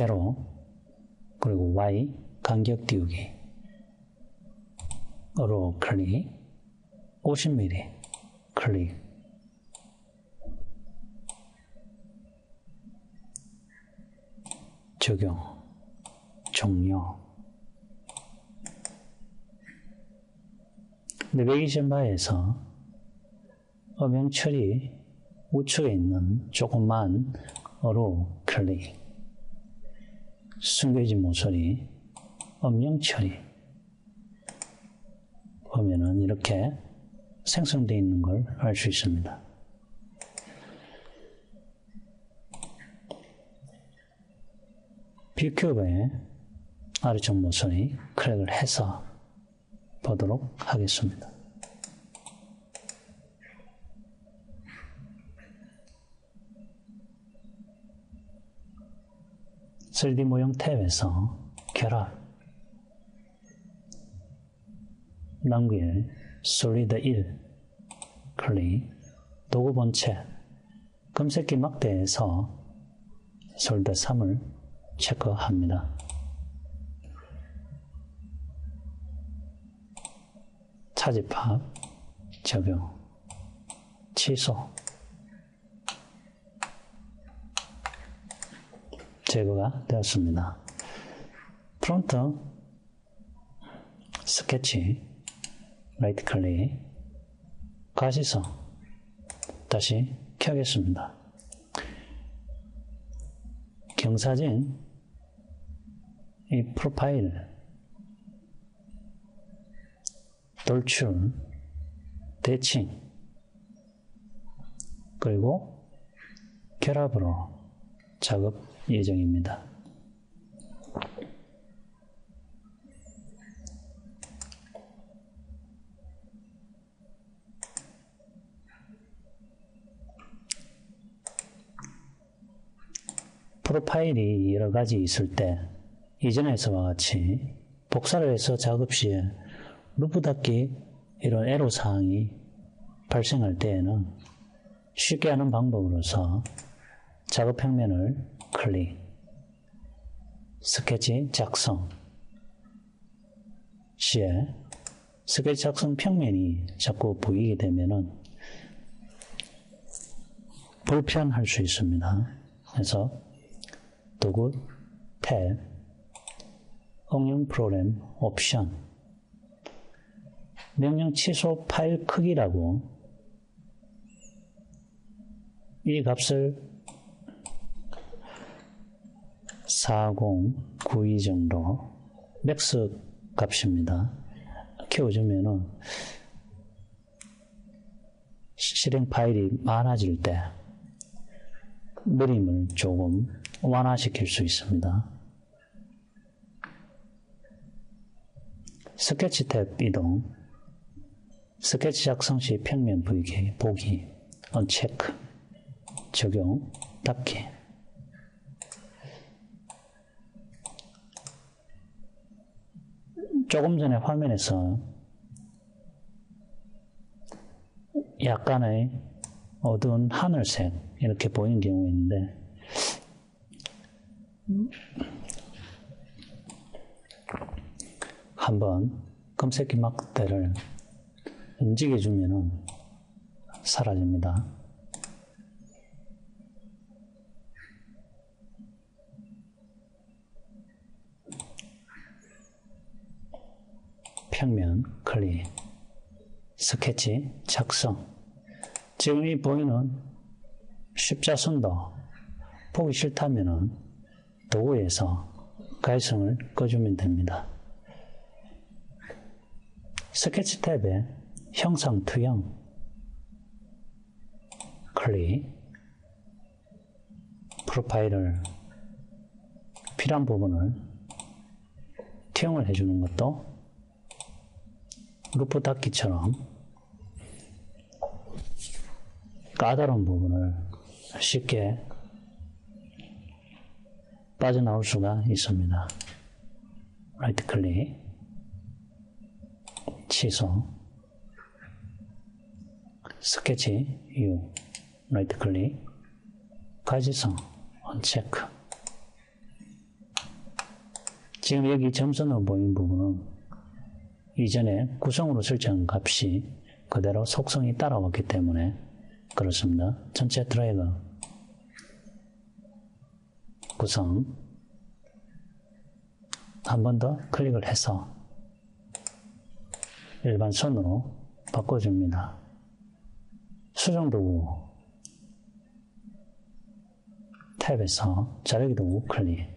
세로 그리고 Y 간격 띄우기. 으로 클릭. 50mm 클릭. 적용. 종료. 내비게이션 바에서 음영 처리 우측에 있는 조그만 어로 클릭 숨겨진 모서리 음영 처리 보면은 이렇게 생성되어 있는 걸 알 수 있습니다. 뷰큐브의 아래쪽 모서리 클릭을 해서 보도록 하겠습니다. 3D 모형 탭에서 결합 남길 솔리드 1 클릭 도구 본체 검색기 막대에서 솔리드 3을 체크합니다. 차집합 적용. 취소 제거가 되었습니다. 프론트 스케치 라이트 클릭 가시성 다시 켜겠습니다. 경사진 이 프로파일 돌출 대칭 그리고 결합으로 작업 예정입니다. 프로파일이 여러 가지 있을 때 이전에서와 같이 복사를 해서 작업 시에 루프 닫기 이런 애로사항이 발생할 때에는 쉽게 하는 방법으로서 작업 평면을 클릭 스케치 작성 시에 스케치 작성 평면이 자꾸 보이게 되면은 불편할 수 있습니다. 그래서 도구 탭 응용 프로그램 옵션 명령 취소 파일 크기라고 이 값을 4092 정도 맥스 값입니다. 키워주면은 실행 파일이 많아질 때 느림을 조금 완화시킬 수 있습니다. 스케치 탭 이동 스케치 작성 시 평면 보기, 보기 언체크 적용 닫기 조금 전에 화면에서 약간의 어두운 하늘색 이렇게 보이는 경우 있는데 한번 검색기 막대를 움직여주면 사라집니다. 평면 클릭 스케치 작성 지금 이 보이는 십자선도 보기 싫다면 도구에서 가이성을 꺼주면 됩니다. 스케치 탭에 형상 투영 클릭 프로파일을 필요한 부분을 투영을 해주는 것도 루프 닫기처럼 까다로운 부분을 쉽게 빠져나올 수가 있습니다. 라이트 클릭, 취소, 스케치, U, 라이트 클릭, 가지성, 언체크, 지금 여기 점선으로 보이는 부분은 이전에 구성으로 설정한 값이 그대로 속성이 따라왔기 때문에 그렇습니다. 전체 드래그 구성 한 번 더 클릭을 해서 일반 선으로 바꿔줍니다. 수정도구 탭에서 자르기 도구 클릭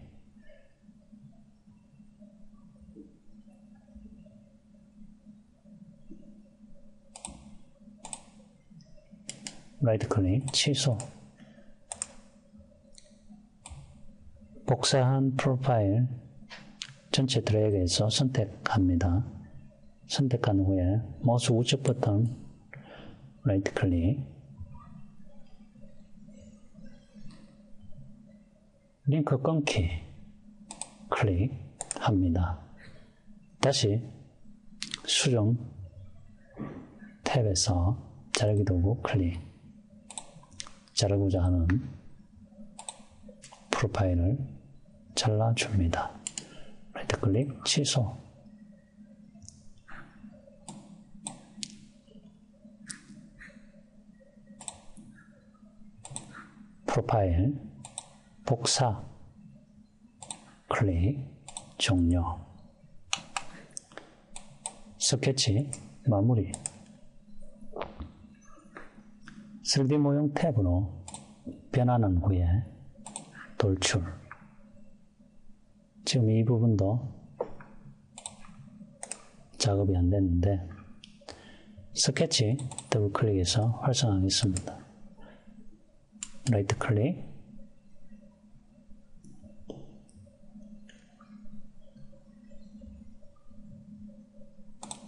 라이트 클릭 취소 복사한 프로파일 전체 드래그해서 선택합니다. 선택한 후에 마우스 우측 버튼 라이트 클릭 링크 끊기 클릭합니다. 다시 수정 탭에서 자르기 도구 클릭 자르고자 하는 프로파일을 잘라줍니다. 라이트 클릭 취소. 프로파일 복사 클릭 종료. 스케치 마무리 3D 모형 탭으로 변환한 후에 돌출. 지금 이 부분도 작업이 안 됐는데 스케치 더블 클릭해서 활성화하겠습니다. 라이트 클릭.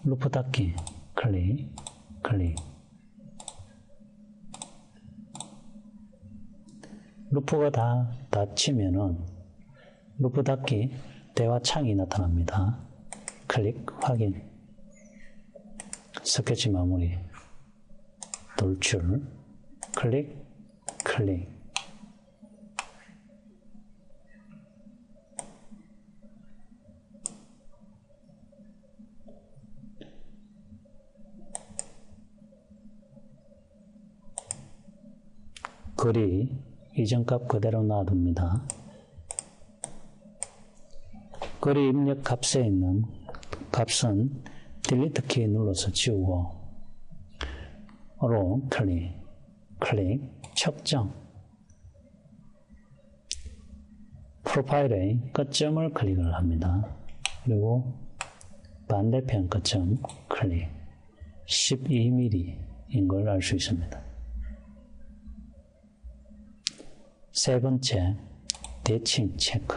루프 닫기 클릭 클릭 루프가 다 닫히면은 루프 닫기 대화 창이 나타납니다. 클릭 확인. 스케치 마무리. 돌출. 클릭 클릭. 글이 이전 값 그대로 놔둡니다. 글이 입력 값에 있는 값은 딜리트 키 눌러서 지우고 로 클릭 클릭 척정 프로파일의 끝점을 클릭을 합니다. 그리고 반대편 끝점 클릭 12mm인 걸 알 수 있습니다. 세 번째, 대칭 체크.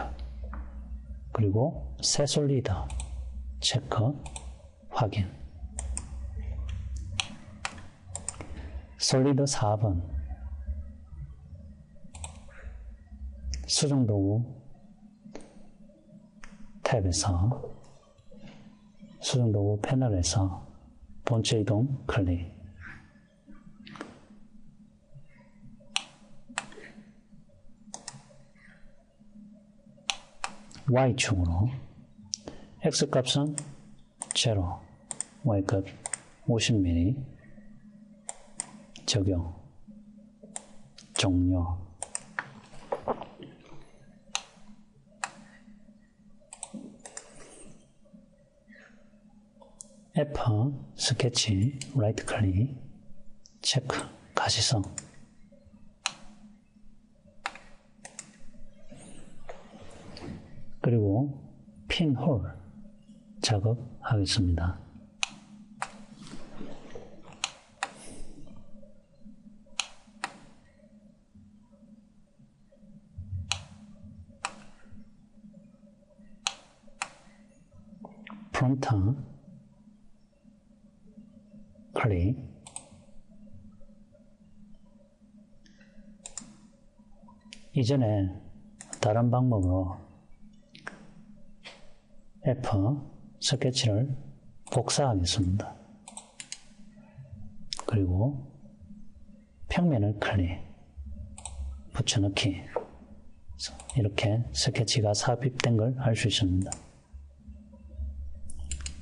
그리고 새솔리더 체크 확인. 솔리드 4번. 수정도구 탭에서 수정도구 패널에서 본체 이동 클릭. Y축으로 X값은 0, Y값 50mm 적용 종료. F 스케치 라이트 클릭 체크 가시성 그리고 핀홀 작업하겠습니다. 프론트 클릭 이전에 다른 방법으로 F 스케치를 복사하겠습니다. 그리고 평면을 클릭 붙여넣기 이렇게 스케치가 삽입된 걸 알 수 있습니다.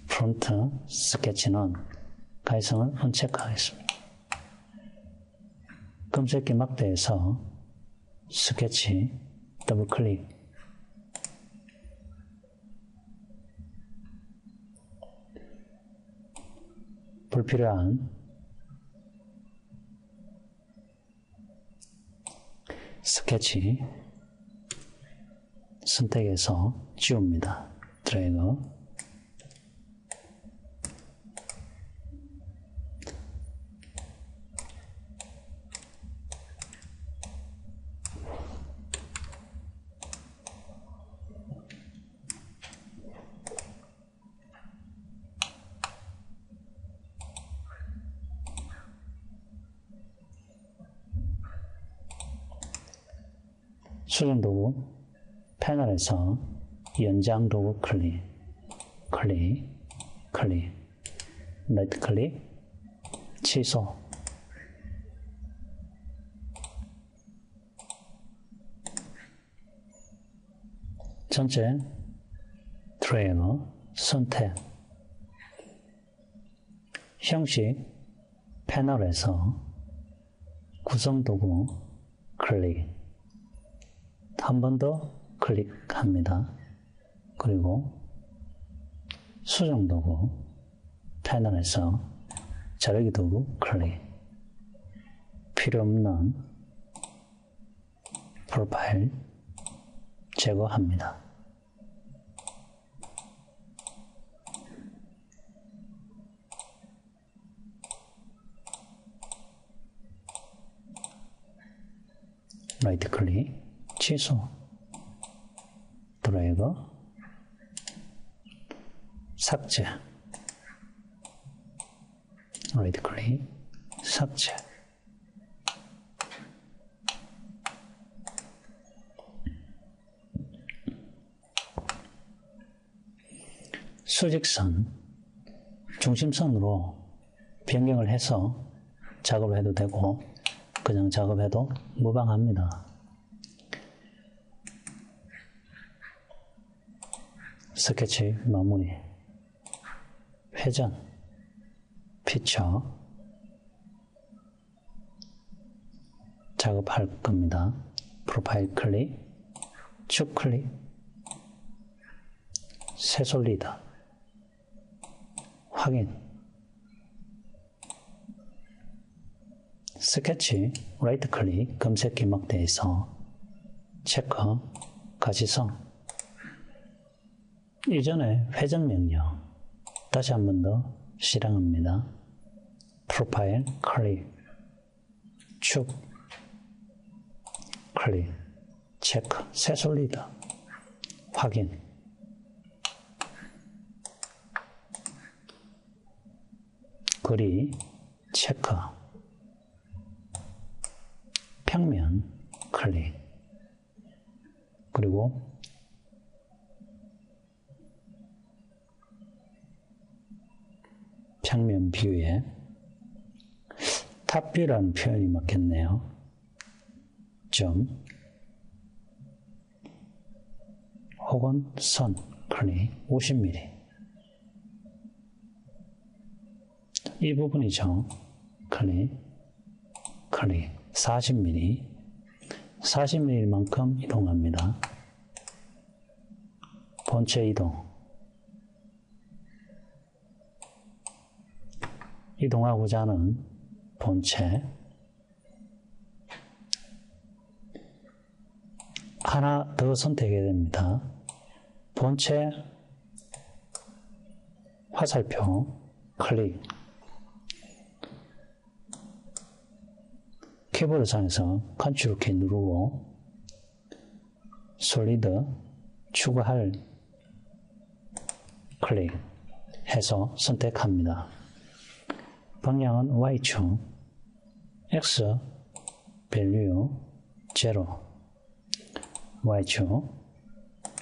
프론트 스케치는 가이성을 언체크하겠습니다. 검색기 막대에서 스케치 더블 클릭 불필요한 스케치 선택해서 지웁니다. 드래그 수정 도구 패널에서 연장 도구 클릭, 클릭, 클릭, 라이트 클릭, 취소. 전체 드래그 선택 형식 패널에서 구성 도구 클릭 한 번 더 클릭합니다. 그리고 수정 도구 패널에서 자르기 도구 클릭 필요 없는 프로파일 제거합니다. 라이트 클릭 취소. 드래그 삭제. 라이트 클릭 삭제. 수직선. 중심선으로 변경을 해서 작업을 해도 되고 그냥 작업해도 무방합니다. 스케치 마무리. 회전. 피처. 작업할 겁니다. 프로파일 클릭. 쭉 클릭. 새솔리다 확인. 스케치 라이트 클릭. 검색 기막대에서 체크. 가시성 이전에 회전 명령. 다시 한 번 더 실행합니다. 프로파일 클릭 축 클릭 체크. 새 솔리다. 확인. 거리 체크. 평면 클릭 그리고 평면 뷰에 탑뷰라는 표현이 맞겠네요. 점 혹은 선 클릭 50mm 이 부분이죠. 클릭 클릭 40mm 40mm만큼 이동합니다. 본체 이동 이동하고자 하는 본체 하나 더 선택해야 됩니다. 본체 화살표 클릭 키보드 상에서 컨트롤 키 누르고 솔리드 추가할 클릭 해서 선택합니다. 방향은 Y축, X, 밸류, 0, Y축,